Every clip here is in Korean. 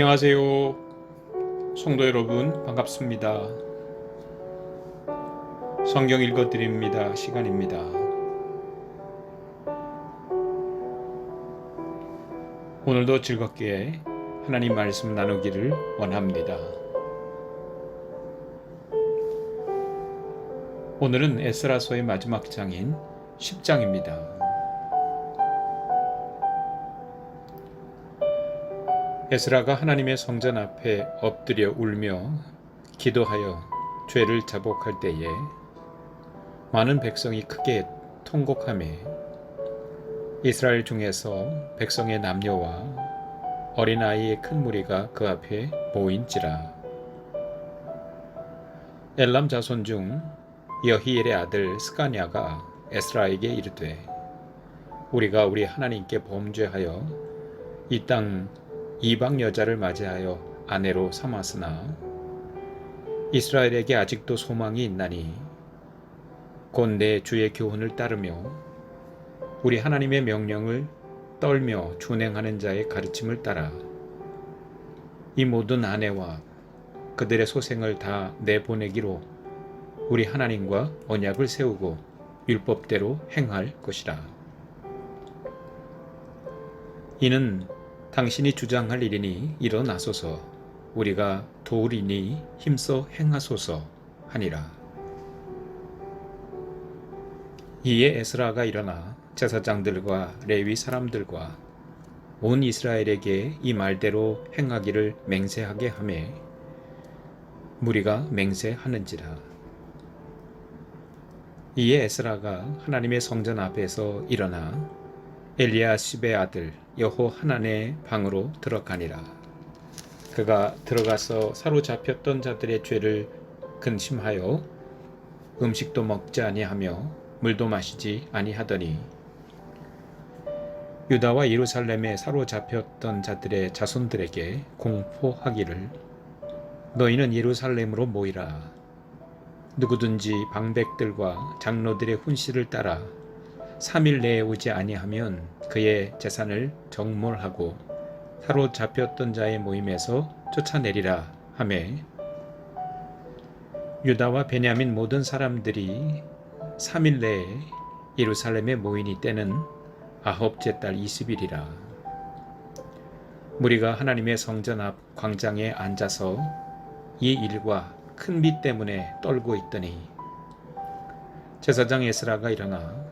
안녕하세요. 성도 여러분, 반갑습니다. 성경 읽어드립니다. 시간입니다. 오늘도 즐겁게 하나님 말씀 나누기를 원합니다. 오늘은 에스라서의 마지막 장인 10장입니다. 에스라가 하나님의 성전 앞에 엎드려 울며 기도하여 죄를 자복할 때에 많은 백성이 크게 통곡하매 이스라엘 중에서 백성의 남녀와 어린아이의 큰 무리가 그 앞에 모인지라. 엘람 자손 중 여히엘의 아들 스가냐가 에스라에게 이르되 우리가 우리 하나님께 범죄하여 이땅 이방 여자를 맞이하여 아내로 삼았으나 이스라엘에게 아직도 소망이 있나니 곧 내 주의 교훈을 따르며 우리 하나님의 명령을 떨며 준행하는 자의 가르침을 따라 이 모든 아내와 그들의 소생을 다 내보내기로 우리 하나님과 언약을 세우고 율법대로 행할 것이라. 이는 당신이 주장할 일이니 일어나소서 우리가 도우리니 힘써 행하소서 하니라. 이에 에스라가 일어나 제사장들과 레위 사람들과 온 이스라엘에게 이 말대로 행하기를 맹세하게 하매 무리가 맹세하는지라. 이에 에스라가 하나님의 성전 앞에서 일어나 엘리야십의 아들 여호 하나의 방으로 들어가니라. 그가 들어가서 사로잡혔던 자들의 죄를 근심하여 음식도 먹지 아니하며 물도 마시지 아니하더니 유다와 예루살렘에 사로잡혔던 자들의 자손들에게 공포하기를 너희는 예루살렘으로 모이라 누구든지 방백들과 장로들의 훈시를 따라 3일 내에 오지 아니하면 그의 재산을 정몰하고 사로잡혔던 자의 모임에서 쫓아내리라 하매. 유다와 베냐민 모든 사람들이 3일 내에 예루살렘에 모이니 때는 아홉째 달 20일이라. 무리가 하나님의 성전 앞 광장에 앉아서 이 일과 큰 비 때문에 떨고 있더니 제사장 에스라가 일어나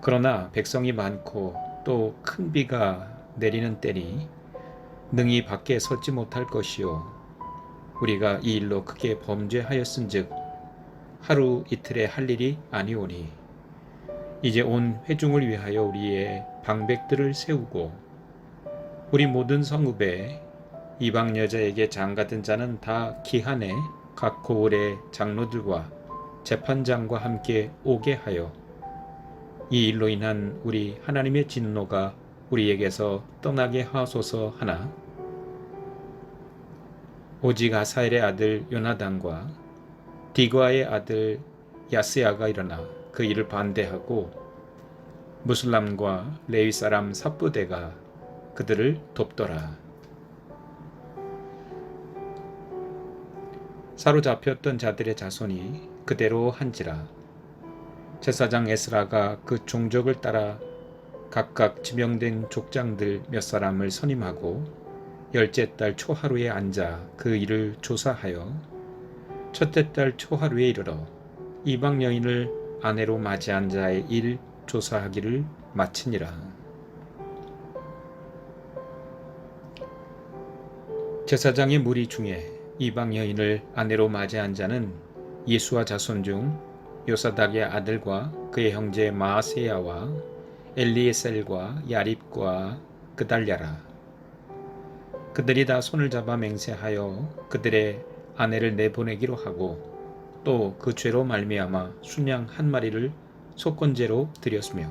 그러나 백성이 많고 또 큰 비가 내리는 때니 능히 밖에 섰지 못할 것이요. 우리가 이 일로 크게 범죄하였은즉 하루 이틀에 할 일이 아니오니. 이제 온 회중을 위하여 우리의 방백들을 세우고 우리 모든 성읍에 이방 여자에게 장같은 자는 다 기한에 각 고을의 장로들과 재판장과 함께 오게 하여 이 일로 인한 우리 하나님의 진노가 우리에게서 떠나게 하소서 하나 오직 아사엘의 아들 요나단과 디과의 아들 야스야가 일어나 그 일을 반대하고 무슬람과 레위 사람 삽부대가 그들을 돕더라. 사로잡혔던 자들의 자손이 그대로 한지라 제사장 에스라가 그 종족을 따라 각각 지명된 족장들 몇 사람을 선임하고 열째 달 초하루에 앉아 그 일을 조사하여 첫째 달 초하루에 이르러 이방 여인을 아내로 맞이한 자의 일 조사하기를 마치니라. 제사장의 무리 중에 이방 여인을 아내로 맞이한 자는 예수와 자손 중 요사닥의 아들과 그의 형제 마세야와 엘리에셀과 야립과 그달랴라. 그들이 다 손을 잡아 맹세하여 그들의 아내를 내보내기로 하고 또 그 죄로 말미암아 순양 한 마리를 속건제로 드렸으며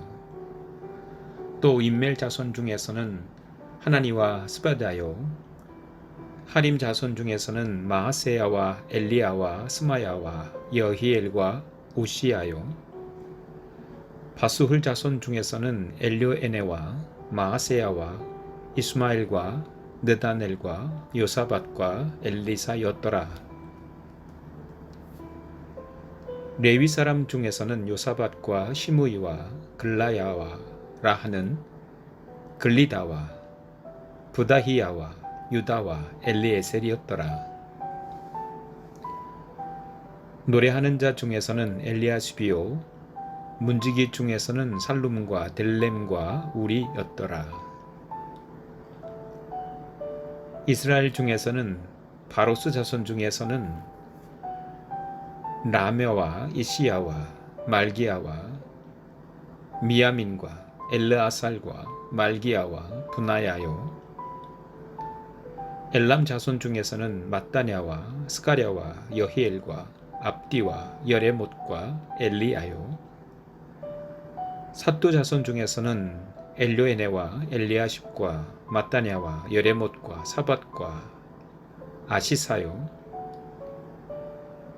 또 인멜 자손 중에서는 하나니와 스바다요 하림 자손 중에서는 마하세야와 엘리야와 스마야와 여히엘과 우시야요 바수훌 자손 중에서는 엘료에네와 마하세야와 이스마엘과 느다넬과 요사밭과 엘리사였더라. 레위 사람 중에서는 요사밭과 시므이와 글라야와 라하는 글리다와 부다히야와 유다와 엘리에셀이었더라. 노래하는 자 중에서는 엘리아스비오 문지기 중에서는 살룸과 델렘과 우리였더라. 이스라엘 중에서는 바로스 자손 중에서는 라메와 이시야와 말기야와 미야민과 엘르아살과 말기야와 분하야요 엘람 자손 중에서는 mat다냐와 스가랴와 여히엘과 압디와 여레못과 엘리야요. 사또 자손 중에서는 엘료에네와 엘리아십과 마따냐와 여레못과 사밧과 아시사요.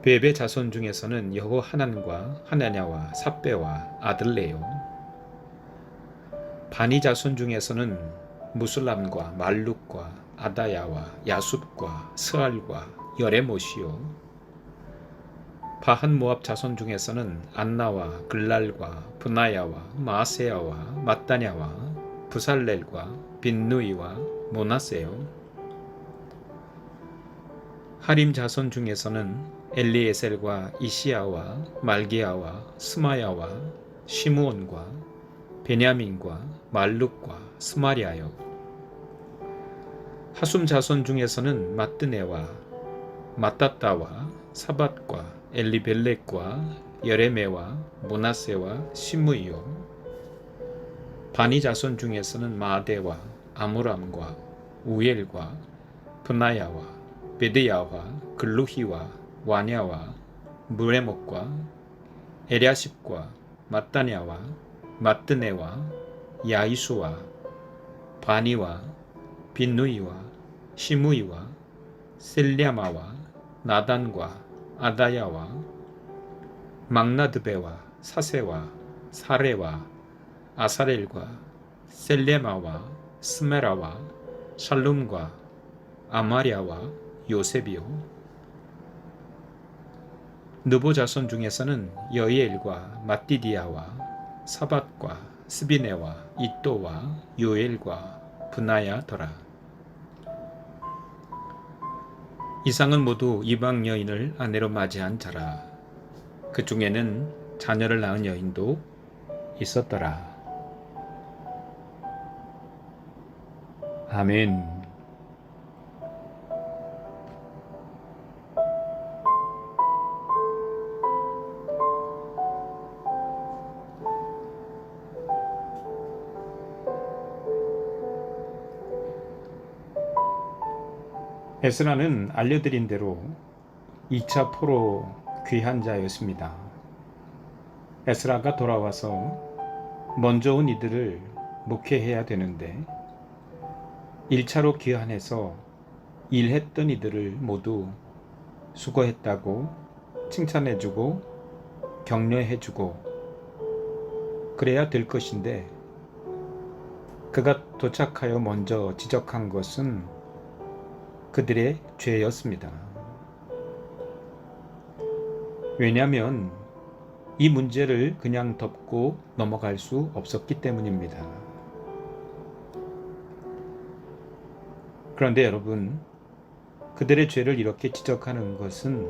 베베 자손 중에서는 여호 하난과 하나냐와 삽베와 아들레요. 바니 자손 중에서는 무슬람과 말룩과 아다야와 야숲과 스알과 여레못이요 바한 모압 자손 중에서는 안나와 글랄과 분하야와 마세야와 마따냐와 부살렐과 빈누이와 모나세요. 하림 자손 중에서는 엘리에셀과 이시야와 말기야와 스마야와 시므온과 베냐민과 말룩과 스마리아요. 하숨 자손 중에서는 마뜨네와 마따따와 사밧과 엘리벨렉과 여레메와 모나세와 시므이요. 바니 자손 중에서는 마데와 아무람과 우엘과 분나야와 베드야와 글루히와 와냐와 무레목과 에랴십과 마따냐와 마뜨네와 야이수와 바니와 빈누이와 시무이와 셀랴마와 나단과 아다야와 막나드베와 사세와 사레와 아사렐과 셀레마와 스메라와 샬룸과 아마리아와 요셉이요. 느보 자손 중에서는 여이엘과 마띠디아와 사밧과 스비네와 이또와 요엘과 분하야더라 이상은 모두 이방 여인을 아내로 맞이한 자라. 그 중에는 자녀를 낳은 여인도 있었더라. 아멘. 에스라는 알려드린 대로 2차 포로 귀한 자였습니다. 에스라가 돌아와서 먼저 온 이들을 목회해야 되는데 1차로 귀환해서 일했던 이들을 모두 수고했다고 칭찬해주고 격려해주고 그래야 될 것인데 그가 도착하여 먼저 지적한 것은 그들의 죄였습니다. 왜냐하면 이 문제를 그냥 덮고 넘어갈 수 없었기 때문입니다. 그런데 여러분, 그들의 죄를 이렇게 지적하는 것은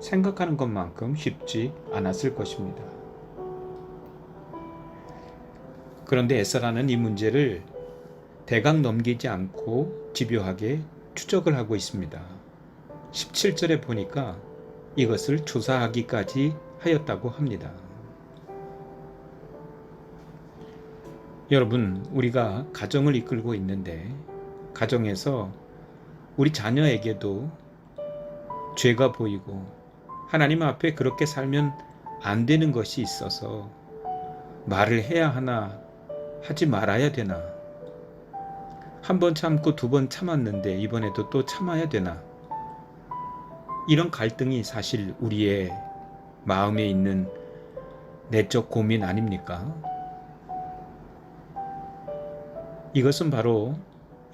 생각하는 것만큼 쉽지 않았을 것입니다. 그런데 에사라는 이 문제를 대강 넘기지 않고 집요하게 추적을 하고 있습니다. 17절에 보니까 이것을 조사하기까지 하였다고 합니다. 여러분, 우리가 가정을 이끌고 있는데, 가정에서 우리 자녀에게도 죄가 보이고 하나님 앞에 그렇게 살면 안 되는 것이 있어서 말을 해야 하나 하지 말아야 되나 한 번 참고 두 번 참았는데 이번에도 또 참아야 되나 이런 갈등이 사실 우리의 마음에 있는 내적 고민 아닙니까? 이것은 바로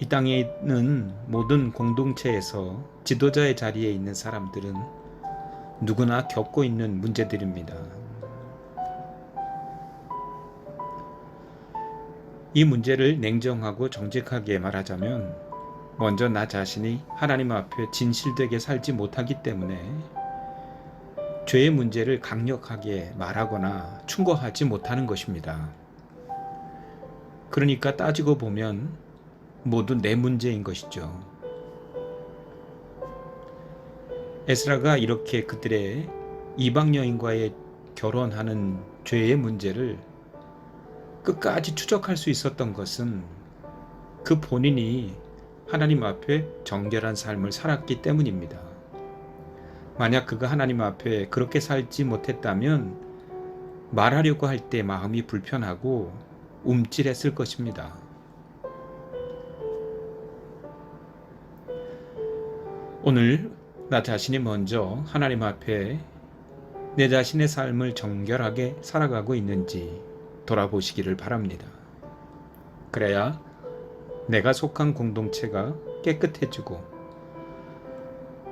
이 땅에 있는 모든 공동체에서 지도자의 자리에 있는 사람들은 누구나 겪고 있는 문제들입니다. 이 문제를 냉정하고 정직하게 말하자면 먼저 나 자신이 하나님 앞에 진실되게 살지 못하기 때문에 죄의 문제를 강력하게 말하거나 충고하지 못하는 것입니다. 그러니까 따지고 보면 모두 내 문제인 것이죠. 에스라가 이렇게 그들의 이방 여인과의 결혼하는 죄의 문제를 끝까지 추적할 수 있었던 것은 그 본인이 하나님 앞에 정결한 삶을 살았기 때문입니다. 만약 그가 하나님 앞에 그렇게 살지 못했다면 말하려고 할 때 마음이 불편하고 움찔했을 것입니다. 오늘 나 자신이 먼저 하나님 앞에 내 자신의 삶을 정결하게 살아가고 있는지 돌아보시기를 바랍니다. 그래야 내가 속한 공동체가 깨끗해지고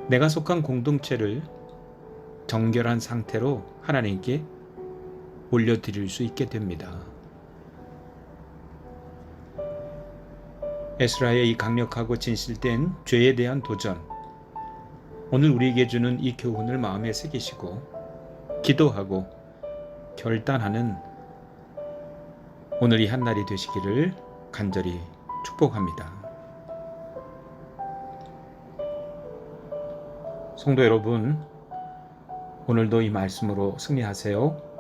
내가 속한 공동체를 정결한 상태로 하나님께 올려드릴 수 있게 됩니다. 에스라의 이 강력하고 진실된 죄에 대한 도전, 오늘 우리에게 주는 이 교훈을 마음에 새기시고 기도하고 결단하는 오늘 이 한날이 되시기를 간절히 축복합니다. 성도 여러분, 오늘도 이 말씀으로 승리하세요.